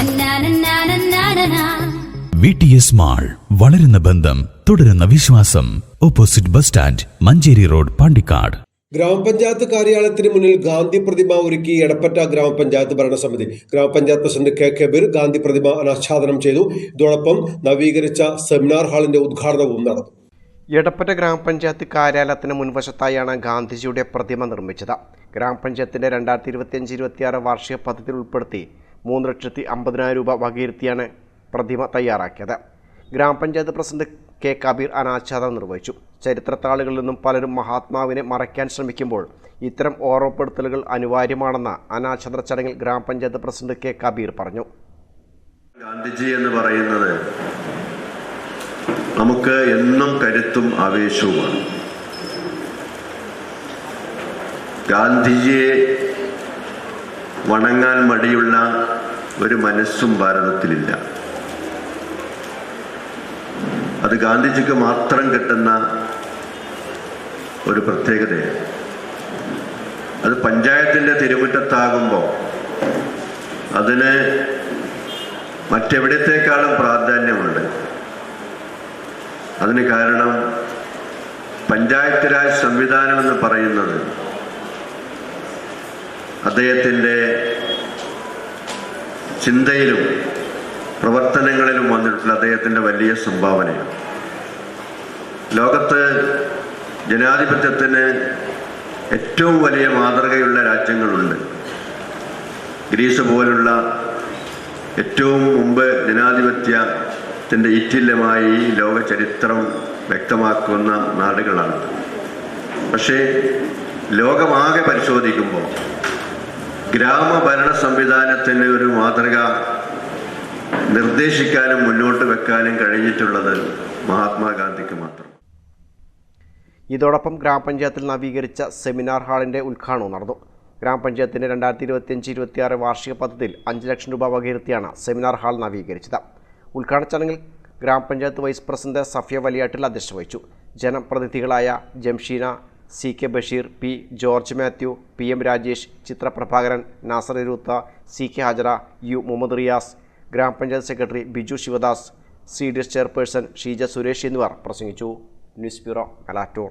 നന്നാനന്നാനന്നാനനാ. V T S mall വളരുന്ന ബന്ധം തുടരുന്ന വിശ്വാസം. Opposite bus stand Manjeri road Pandikkad. ഗ്രാമപഞ്ചായത്ത് കാര്യാലയത്തിന് മുന്നിൽ ഗാന്ധി പ്രതിമ ഒരുക്കി എടപ്പറ്റ ഗ്രാമപഞ്ചായത്ത് ഭരണസമിതി. ഗ്രാമപഞ്ചായത്ത് പ്രസിഡന്റ് കെ. കബീർ ഗാന്ധി പ്രതിമ അനാച്ഛാദനം ചെയ്തു. ഇതോടൊപ്പം നവീകരിച്ച സെമിനാർ ഹാളിന്റെ ഉദ്ഘാടനവും നടന്നു. എടപ്പറ്റ ഗ്രാമപഞ്ചായത്ത് കാര്യാലയത്തിന് മുൻവശത്തായാണ് ഗാന്ധിജിയുടെ പ്രതിമ നിർമ്മിച്ചത്. ഗ്രാമപഞ്ചായത്തിന്റെ രണ്ടായിരത്തി ഇരുപത്തിയഞ്ച് ഇരുപത്തിയാറ് വാർഷിക പദ്ധതിയിൽ ഉൾപ്പെടുത്തി മൂന്ന് ലക്ഷത്തി അമ്പതിനായിരം രൂപ വകയിരുത്തിയാണ് പ്രതിമ തയ്യാറാക്കിയത്. ഗ്രാമപഞ്ചായത്ത് പ്രസിഡന്റ് കെ. കബീർ അനാച്ഛാദനം നിർവഹിച്ചു. ചരിത്രത്താളുകളിൽ നിന്നും പലരും മഹാത്മാവിനെ മറയ്ക്കാൻ ശ്രമിക്കുമ്പോൾ ഇത്തരം ഓർമ്മപ്പെടുത്തലുകൾ അനിവാര്യമാണെന്ന് അനാച്ഛാദന ചടങ്ങിൽ ഗ്രാമപഞ്ചായത്ത് പ്രസിഡന്റ് കെ. കബീർ പറഞ്ഞു. ഗാന്ധിജി എന്ന് പറയുന്നത് നമുക്ക് എന്നും കരുത്തും ആവേശവുമാണ്. ഗാന്ധിജിയെ വണങ്ങാൻ മടിയുള്ള ഒരു മനസ്സും ഭാരതത്തിലില്ല. അത് ഗാന്ധിജിക്ക് മാത്രം കിട്ടുന്ന ഒരു പ്രത്യേകതയാണ്. അത് പഞ്ചായത്തിന്റെ തിരുമുറ്റത്താകുമ്പോൾ അതിന് മറ്റെവിടത്തേക്കാളും പ്രാധാന്യമുണ്ട്. അതിന് കാരണം പഞ്ചായത്ത് രാജ് സംവിധാനം എന്ന് പറയുന്നത് അദ്ദേഹത്തിന്റെ ചിന്തയിലും പ്രവർത്തനങ്ങളിലും വന്നിട്ടുള്ള അദ്ദേഹത്തിന്റെ വലിയ സംഭാവനയാണ്. ലോകത്ത് ജനാധിപത്യത്തിന് ഏറ്റവും വലിയ മാതൃകയുള്ള രാജ്യങ്ങളുണ്ട്. ഗ്രീസ് പോലുള്ള ഏറ്റവും മുമ്പ് ജനാധിപത്യത്തിന്റെ ഇറ്റില്യമായി ലോക ചരിത്രം വ്യക്തമാക്കുന്ന നാടുകളാണ്. പക്ഷേ ലോകമാകെ പരിശോധിക്കുമ്പോൾ ഗ്രാമഭരണ സംവിധാനത്തിന് ഒരു മാതൃക നിർദ്ദേശിക്കാനും മുന്നോട്ട് വെക്കാനും കഴിഞ്ഞിട്ടുള്ളത് മഹാത്മാഗാന്ധിക്ക് മാത്രം. ഇതോടൊപ്പം ഗ്രാമപഞ്ചായത്തിൽ നവീകരിച്ച സെമിനാർ ഹാളിന്റെ ഉദ്ഘാടനവും നടന്നു. ഗ്രാമപഞ്ചായത്തിന്റെ രണ്ടായിരത്തി ഇരുപത്തിയഞ്ച് ഇരുപത്തിയാറ് വാർഷിക പദ്ധതിയിൽ അഞ്ച് ലക്ഷം രൂപ വകയിരുത്തിയാണ് സെമിനാർ ഹാൾ നവീകരിച്ചത്. ഉദ്ഘാടന ചടങ്ങിൽ ഗ്രാമപഞ്ചായത്ത് വൈസ് പ്രസിഡന്റ് സഫിയ വലിയാട്ടിൽ അധ്യക്ഷത വഹിച്ചു. ജനപ്രതിനിധികളായ Jamsheena C K Basheer P George Mathew P M Rajesh Chithra Prabhakaran Nasser Irutha C K Hajara U Muhammad Riyas ഗ്രാമപഞ്ചായത്ത് secretary Biju Sivadas C D S chairperson Sheeja Suresh എന്നിവർ പ്രസംഗിച്ചു. News bureau മലാറ്റൂർ